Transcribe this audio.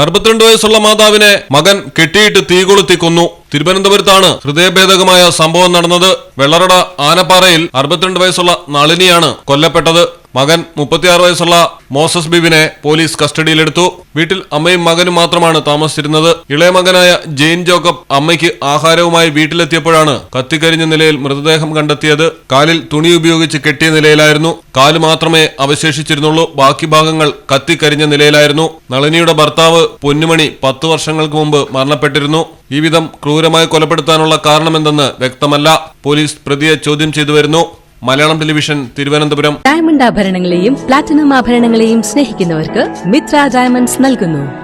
അറുപത്തിരണ്ട് വയസ്സുള്ള മാതാവിനെ മകൻ കെട്ടിയിട്ട് തീ കൊളുത്തി കൊന്നു. തിരുവനന്തപുരത്താണ് ഹൃദയഭേദകമായ സംഭവം നടന്നത്. വെള്ളറട ആനപ്പാറയിൽ അറുപത്തിരണ്ട് വയസ്സുള്ള നളിനിയാണ് കൊല്ലപ്പെട്ടത്. മകൻ മുപ്പത്തിയാറ് വയസ്സുള്ള മോസസ് ബിബിനെ പോലീസ് കസ്റ്റഡിയിലെടുത്തു. വീട്ടിൽ അമ്മയും മകനും മാത്രമാണ് താമസിച്ചിരുന്നത്. ഇളയ മകനായ ജെയിൻ ജോക്കബ് അമ്മയ്ക്ക് ആഹാരവുമായി വീട്ടിലെത്തിയപ്പോഴാണ് കത്തിക്കരിഞ്ഞ നിലയിൽ മൃതദേഹം കണ്ടെത്തിയത്. കാലിൽ തുണി ഉപയോഗിച്ച് കെട്ടിയ നിലയിലായിരുന്നു. കാൽ മാത്രമേ അവശേഷിച്ചിരുന്നുള്ളൂ. ബാക്കി ഭാഗങ്ങൾ കത്തിക്കരിഞ്ഞ നിലയിലായിരുന്നു. നളിനിയുടെ ഭർത്താവ് പൊന്നുമണി പത്തു വർഷങ്ങൾക്ക് മുമ്പ് മരണപ്പെട്ടിരുന്നു. ഈ വിധം ക്രൂരമായി കൊലപ്പെടുത്താനുള്ള കാരണമെന്തെന്ന് വ്യക്തമല്ല. പോലീസ് പ്രതിയെ ചോദ്യം ചെയ്തു വരുന്നു. മലയാളം ടെലിവിഷൻ തിരുവനന്തപുരം. ഡയമണ്ട് ആഭരണങ്ങളെയും പ്ലാറ്റിനം ആഭരണങ്ങളെയും സ്നേഹിക്കുന്നവർക്ക് മിത്ര ഡയമണ്ട്സ് നൽകുന്നു.